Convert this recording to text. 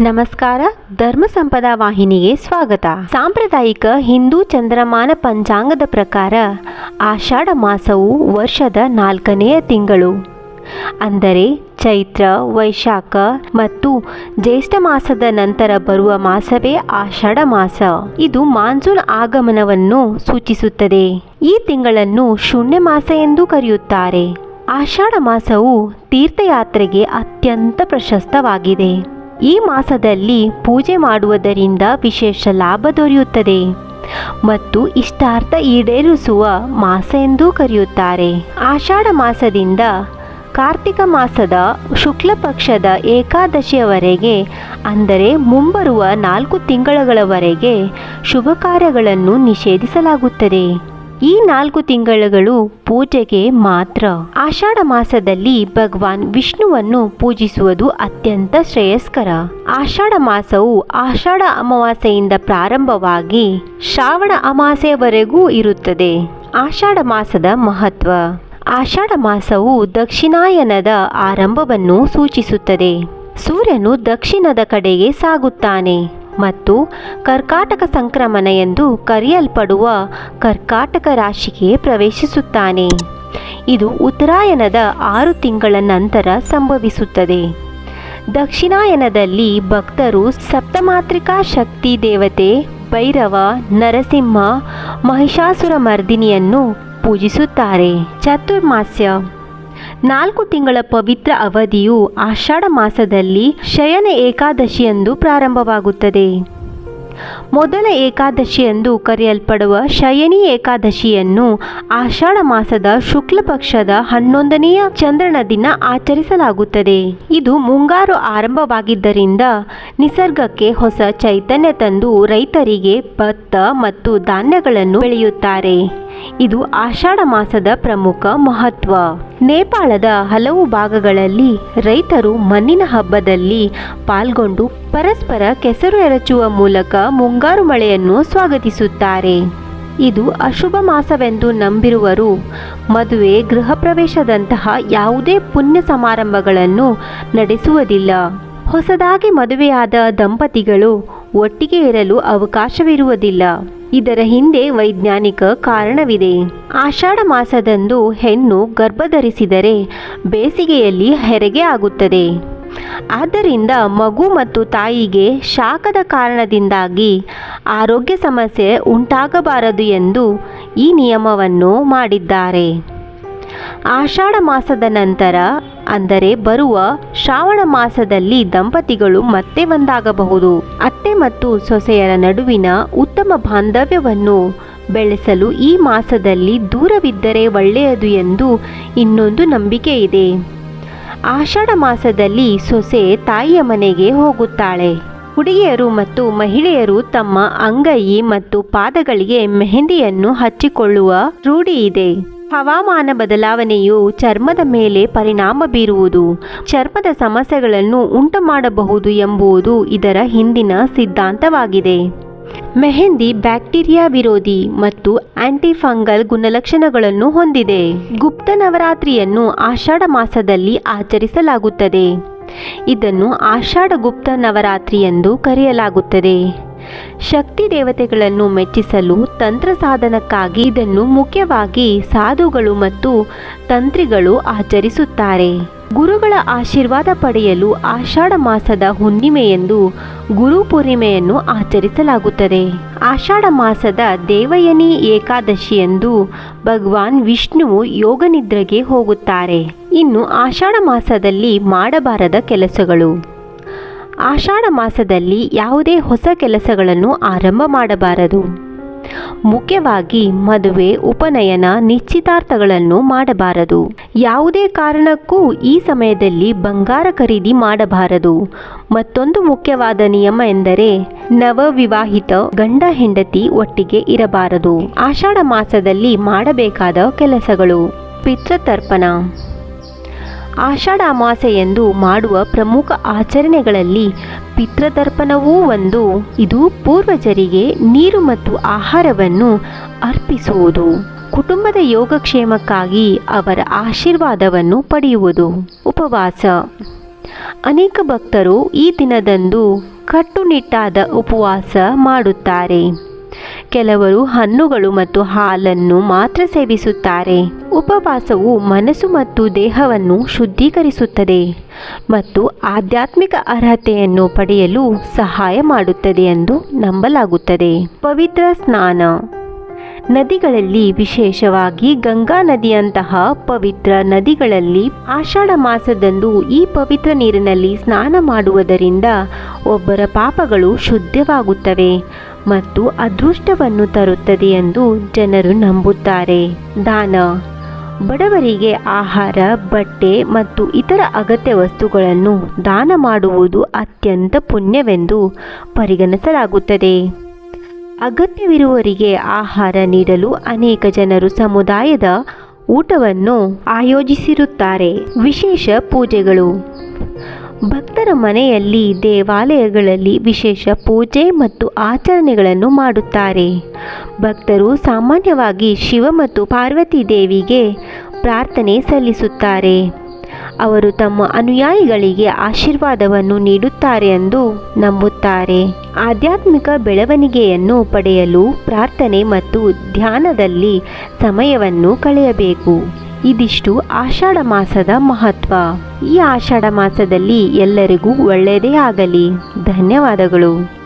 ನಮಸ್ಕಾರ, ಧರ್ಮ ಸಂಪದ ವಾಹಿನಿಗೆ ಸ್ವಾಗತ. ಸಾಂಪ್ರದಾಯಿಕ ಹಿಂದೂ ಚಂದ್ರಮಾನ ಪಂಚಾಂಗದ ಪ್ರಕಾರ ಆಷಾಢ ಮಾಸವು ವರ್ಷದ ನಾಲ್ಕನೆಯ ತಿಂಗಳು. ಅಂದರೆ ಚೈತ್ರ, ವೈಶಾಖ ಮತ್ತು ಜ್ಯೇಷ್ಠ ಮಾಸದ ನಂತರ ಬರುವ ಮಾಸವೇ ಆಷಾಢ ಮಾಸ. ಇದು ಮಾನ್ಸೂನ್ ಆಗಮನವನ್ನು ಸೂಚಿಸುತ್ತದೆ. ಈ ತಿಂಗಳನ್ನು ಶೂನ್ಯ ಮಾಸ ಎಂದು ಕರೆಯುತ್ತಾರೆ. ಆಷಾಢ ಮಾಸವು ತೀರ್ಥಯಾತ್ರೆಗೆ ಅತ್ಯಂತ ಪ್ರಶಸ್ತವಾಗಿದೆ. ಈ ಮಾಸದಲ್ಲಿ ಪೂಜೆ ಮಾಡುವುದರಿಂದ ವಿಶೇಷ ಲಾಭ ದೊರೆಯುತ್ತದೆ. ಮತ್ತು ಇಷ್ಟಾರ್ಥ ಈಡೇರಿಸುವ ಮಾಸ ಎಂದೂ ಕರೆಯುತ್ತಾರೆ. ಆಷಾಢ ಮಾಸದಿಂದ ಕಾರ್ತಿಕ ಮಾಸದ ಶುಕ್ಲ ಪಕ್ಷದ ಏಕಾದಶಿಯವರೆಗೆ, ಅಂದರೆ ಮುಂಬರುವ ನಾಲ್ಕು ತಿಂಗಳುಗಳವರೆಗೆ ಶುಭ ಕಾರ್ಯಗಳನ್ನು ನಿಷೇಧಿಸಲಾಗುತ್ತದೆ. ಈ ನಾಲ್ಕು ತಿಂಗಳುಗಳು ಪೂಜೆಗೆ ಮಾತ್ರ. ಆಷಾಢ ಮಾಸದಲ್ಲಿ ಭಗವಾನ್ ವಿಷ್ಣುವನ್ನು ಪೂಜಿಸುವುದು ಅತ್ಯಂತ ಶ್ರೇಯಸ್ಕರ. ಆಷಾಢ ಮಾಸವು ಆಷಾಢ ಅಮಾವಾಸ್ಯೆಯಿಂದ ಪ್ರಾರಂಭವಾಗಿ ಶ್ರಾವಣ ಅಮಾಸೆಯವರೆಗೂ ಇರುತ್ತದೆ. ಆಷಾಢ ಮಾಸದ ಮಹತ್ವ. ಆಷಾಢ ಮಾಸವು ದಕ್ಷಿಣಾಯನದ ಆರಂಭವನ್ನು ಸೂಚಿಸುತ್ತದೆ. ಸೂರ್ಯನು ದಕ್ಷಿಣದ ಕಡೆಗೆ ಸಾಗುತ್ತಾನೆ. ಮತ್ತು ಕರ್ಕಾಟಕ ಸಂಕ್ರಮಣ ಎಂದು ಕರೆಯಲ್ಪಡುವ ಕರ್ಕಾಟಕ ರಾಶಿಗೆ ಪ್ರವೇಶಿಸುತ್ತಾನೆ. ಇದು ಉತ್ತರಾಯಣದ ಆರು ತಿಂಗಳ ನಂತರ ಸಂಭವಿಸುತ್ತದೆ. ದಕ್ಷಿಣಾಯನದಲ್ಲಿ ಭಕ್ತರು ಸಪ್ತಮಾತ್ರಿಕಾ ಶಕ್ತಿ ದೇವತೆ ಭೈರವ, ನರಸಿಂಹ, ಮಹಿಷಾಸುರ ಮರ್ದಿನಿಯನ್ನು ಪೂಜಿಸುತ್ತಾರೆ. ಚತುರ್ಮಾಸ್ಯ. ನಾಲ್ಕು ತಿಂಗಳ ಪವಿತ್ರ ಅವಧಿಯು ಆಷಾಢ ಮಾಸದಲ್ಲಿ ಶಯನ ಏಕಾದಶಿಯಂದು ಪ್ರಾರಂಭವಾಗುತ್ತದೆ. ಮೊದಲ ಏಕಾದಶಿ ಎಂದು ಕರೆಯಲ್ಪಡುವ ಶಯನಿ ಏಕಾದಶಿಯನ್ನು ಆಷಾಢ ಮಾಸದ ಶುಕ್ಲ ಪಕ್ಷದ ಹನ್ನೊಂದನೆಯ ಚಂದ್ರನ ದಿನ ಆಚರಿಸಲಾಗುತ್ತದೆ. ಇದು ಮುಂಗಾರು ಆರಂಭವಾಗಿದ್ದರಿಂದ ನಿಸರ್ಗಕ್ಕೆ ಹೊಸ ಚೈತನ್ಯ ತಂದು ರೈತರಿಗೆ ಭತ್ತ ಮತ್ತು ಧಾನ್ಯಗಳನ್ನು ಬೆಳೆಯುತ್ತಾರೆ. ಇದು ಆಷಾಢ ಮಾಸದ ಪ್ರಮುಖ ಮಹತ್ವ. ನೇಪಾಳದ ಹಲವು ಭಾಗಗಳಲ್ಲಿ ರೈತರು ಮಣ್ಣಿನ ಹಬ್ಬದಲ್ಲಿ ಪಾಲ್ಗೊಂಡು ಪರಸ್ಪರ ಕೆಸರು ಎರಚುವ ಮೂಲಕ ಮುಂಗಾರು ಮಳೆಯನ್ನು ಸ್ವಾಗತಿಸುತ್ತಾರೆ. ಇದು ಅಶುಭ ಮಾಸವೆಂದು ನಂಬಿರುವರು. ಮದುವೆ, ಗೃಹ ಪ್ರವೇಶದಂತಹ ಯಾವುದೇ ಪುಣ್ಯ ಸಮಾರಂಭಗಳನ್ನು ನಡೆಸುವುದಿಲ್ಲ. ಹೊಸದಾಗಿ ಮದುವೆಯಾದ ದಂಪತಿಗಳು ಒಟ್ಟಿಗೆ ಇರಲು ಅವಕಾಶವಿರುವುದಿಲ್ಲ. ಇದರ ಹಿಂದೆ ವೈಜ್ಞಾನಿಕ ಕಾರಣವಿದೆ. ಆಷಾಢ ಮಾಸದಂದು ಹೆಣ್ಣು ಗರ್ಭಧರಿಸಿದರೆ ಬೇಸಿಗೆಯಲ್ಲಿ ಹೆರಿಗೆ ಆಗುತ್ತದೆ. ಆದ್ದರಿಂದ ಮಗು ಮತ್ತು ತಾಯಿಗೆ ಶಾಖದ ಕಾರಣದಿಂದಾಗಿ ಆರೋಗ್ಯ ಸಮಸ್ಯೆ ಉಂಟಾಗಬಾರದು ಎಂದು ಈ ನಿಯಮವನ್ನು ಮಾಡಿದ್ದಾರೆ. ಆಷಾಢ ಮಾಸದ ನಂತರ, ಅಂದರೆ ಬರುವ ಶ್ರಾವಣ ಮಾಸದಲ್ಲಿ ದಂಪತಿಗಳು ಮತ್ತೆ ಒಂದಾಗಬಹುದು. ಅತ್ತೆ ಮತ್ತು ಸೊಸೆಯರ ನಡುವಿನ ಉತ್ತಮ ಬಾಂಧವ್ಯವನ್ನು ಬೆಳೆಸಲು ಈ ಮಾಸದಲ್ಲಿ ದೂರವಿದ್ದರೆ ಒಳ್ಳೆಯದು ಎಂದು ಇನ್ನೊಂದು ನಂಬಿಕೆ ಇದೆ. ಆಷಾಢ ಮಾಸದಲ್ಲಿ ಸೊಸೆ ತಾಯಿಯ ಮನೆಗೆ ಹೋಗುತ್ತಾಳೆ. ಹುಡುಗಿಯರು ಮತ್ತು ಮಹಿಳೆಯರು ತಮ್ಮ ಅಂಗೈ ಮತ್ತು ಪಾದಗಳಿಗೆ ಮೆಹಂದಿಯನ್ನು ಹಚ್ಚಿಕೊಳ್ಳುವ ರೂಢಿ ಇದೆ. ಹವಾಮಾನ ಬದಲಾವಣೆಯು ಚರ್ಮದ ಮೇಲೆ ಪರಿಣಾಮ ಬೀರುವುದು, ಚರ್ಮದ ಸಮಸ್ಯೆಗಳನ್ನು ಉಂಟು ಮಾಡಬಹುದು ಎಂಬುದು ಇದರ ಹಿಂದಿನ ಸಿದ್ಧಾಂತವಾಗಿದೆ. ಮೆಹಂದಿ ಬ್ಯಾಕ್ಟೀರಿಯಾ ವಿರೋಧಿ ಮತ್ತು ಆಂಟಿಫಂಗಲ್ ಗುಣಲಕ್ಷಣಗಳನ್ನು ಹೊಂದಿದೆ. ಗುಪ್ತ ನವರಾತ್ರಿಯನ್ನು ಆಷಾಢ ಮಾಸದಲ್ಲಿ ಆಚರಿಸಲಾಗುತ್ತದೆ. ಇದನ್ನು ಆಷಾಢ ಗುಪ್ತ ನವರಾತ್ರಿ ಎಂದು ಕರೆಯಲಾಗುತ್ತದೆ. ಶಕ್ತಿ ದೇವತೆಗಳನ್ನು ಮೆಚ್ಚಿಸಲು ತಂತ್ರ ಸಾಧನಕ್ಕಾಗಿ ಇದನ್ನು ಮುಖ್ಯವಾಗಿ ಸಾಧುಗಳು ಮತ್ತು ತಂತ್ರಿಗಳು ಆಚರಿಸುತ್ತಾರೆ. ಗುರುಗಳ ಆಶೀರ್ವಾದ ಪಡೆಯಲು ಆಷಾಢ ಮಾಸದ ಹುಣ್ಣಿಮೆಯೆಂದು ಗುರು ಪೂರ್ಣಿಮೆಯನ್ನು ಆಚರಿಸಲಾಗುತ್ತದೆ. ಆಷಾಢ ಮಾಸದ ದೇವಯನಿ ಏಕಾದಶಿಯಂದು ಭಗವಾನ್ ವಿಷ್ಣುವು ಯೋಗನಿದ್ರೆಗೆ ಹೋಗುತ್ತಾರೆ. ಇನ್ನು ಆಷಾಢ ಮಾಸದಲ್ಲಿ ಮಾಡಬಾರದ ಕೆಲಸಗಳು. ಆಷಾಢ ಮಾಸದಲ್ಲಿ ಯಾವುದೇ ಹೊಸ ಕೆಲಸಗಳನ್ನು ಆರಂಭ ಮಾಡಬಾರದು. ಮುಖ್ಯವಾಗಿ ಮದುವೆ, ಉಪನಯನ, ನಿಶ್ಚಿತಾರ್ಥಗಳನ್ನು ಮಾಡಬಾರದು. ಯಾವುದೇ ಕಾರಣಕ್ಕೂ ಈ ಸಮಯದಲ್ಲಿ ಬಂಗಾರ ಖರೀದಿ ಮಾಡಬಾರದು. ಮತ್ತೊಂದು ಮುಖ್ಯವಾದ ನಿಯಮ ಎಂದರೆ ನವವಿವಾಹಿತ ಗಂಡ ಹೆಂಡತಿ ಒಟ್ಟಿಗೆ ಇರಬಾರದು. ಆಷಾಢ ಮಾಸದಲ್ಲಿ ಮಾಡಬೇಕಾದ ಕೆಲಸಗಳು. ಪಿತೃತರ್ಪಣ. ಆಷಾಢ ಎಂದು ಮಾಡುವ ಪ್ರಮುಖ ಆಚರಣೆಗಳಲ್ಲಿ ಪಿತೃತರ್ಪಣವೂ ಒಂದು. ಇದು ಪೂರ್ವಜರಿಗೆ ನೀರು ಮತ್ತು ಆಹಾರವನ್ನು ಅರ್ಪಿಸುವುದು. ಕುಟುಂಬದ ಯೋಗಕ್ಷೇಮಕ್ಕಾಗಿ ಅವರ ಆಶೀರ್ವಾದವನ್ನು ಪಡೆಯುವುದು. ಉಪವಾಸ. ಅನೇಕ ಭಕ್ತರು ಈ ದಿನದಂದು ಕಟ್ಟುನಿಟ್ಟಾದ ಉಪವಾಸ ಮಾಡುತ್ತಾರೆ. ಕೆಲವರು ಹಣ್ಣುಗಳು ಮತ್ತು ಹಾಲನ್ನು ಮಾತ್ರ ಸೇವಿಸುತ್ತಾರೆ. ಉಪವಾಸವು ಮನಸ್ಸು ಮತ್ತು ದೇಹವನ್ನು ಶುದ್ಧೀಕರಿಸುತ್ತದೆ ಮತ್ತು ಆಧ್ಯಾತ್ಮಿಕ ಅರ್ಹತೆಯನ್ನು ಪಡೆಯಲು ಸಹಾಯ ಮಾಡುತ್ತದೆ ಎಂದು ನಂಬಲಾಗುತ್ತದೆ. ಪವಿತ್ರ ಸ್ನಾನ. ನದಿಗಳಲ್ಲಿ ವಿಶೇಷವಾಗಿ ಗಂಗಾ ನದಿಯಂತಹ ಪವಿತ್ರ ನದಿಗಳಲ್ಲಿ ಆಷಾಢ ಮಾಸದಂದು ಈ ಪವಿತ್ರ ನೀರಿನಲ್ಲಿ ಸ್ನಾನ ಮಾಡುವುದರಿಂದ ಒಬ್ಬರ ಪಾಪಗಳು ಶುದ್ಧವಾಗುತ್ತವೆ. ಮತ್ತು ಅದೃಷ್ಟವನ್ನು ತರುತ್ತದೆ ಎಂದು ಜನರು ನಂಬುತ್ತಾರೆ. ದಾನ. ಬಡವರಿಗೆ ಆಹಾರ, ಬಟ್ಟೆ ಮತ್ತು ಇತರ ಅಗತ್ಯ ವಸ್ತುಗಳನ್ನು ದಾನ ಮಾಡುವುದು ಅತ್ಯಂತ ಪುಣ್ಯವೆಂದು ಪರಿಗಣಿಸಲಾಗುತ್ತದೆ. ಅಗತ್ಯವಿರುವವರಿಗೆ ಆಹಾರ ನೀಡಲು ಅನೇಕ ಜನರು ಸಮುದಾಯದ ಊಟವನ್ನು ಆಯೋಜಿಸಿರುತ್ತಾರೆ. ವಿಶೇಷ ಪೂಜೆಗಳು. ಭಕ್ತರ ಮನೆಯಲ್ಲಿ ದೇವಾಲಯಗಳಲ್ಲಿ ವಿಶೇಷ ಪೂಜೆ ಮತ್ತು ಆಚರಣೆಗಳನ್ನು ಮಾಡುತ್ತಾರೆ. ಭಕ್ತರು ಸಾಮಾನ್ಯವಾಗಿ ಶಿವ ಮತ್ತು ಪಾರ್ವತಿ ದೇವಿಗೆ ಪ್ರಾರ್ಥನೆ ಸಲ್ಲಿಸುತ್ತಾರೆ. ಅವರು ತಮ್ಮ ಅನುಯಾಯಿಗಳಿಗೆ ಆಶೀರ್ವಾದವನ್ನು ನೀಡುತ್ತಾರೆ ಎಂದು ನಂಬುತ್ತಾರೆ. ಆಧ್ಯಾತ್ಮಿಕ ಬೆಳವಣಿಗೆಯನ್ನು ಪಡೆಯಲು ಪ್ರಾರ್ಥನೆ ಮತ್ತು ಧ್ಯಾನದಲ್ಲಿ ಸಮಯವನ್ನು ಕಳೆಯಬೇಕು. ಇದಿಷ್ಟು ಆಷಾಢ ಮಾಸದ ಮಹತ್ವ. ಈ ಆಷಾಢ ಮಾಸದಲ್ಲಿ ಎಲ್ಲರಿಗೂ ಒಳ್ಳೆಯದೇ ಆಗಲಿ. ಧನ್ಯವಾದಗಳು.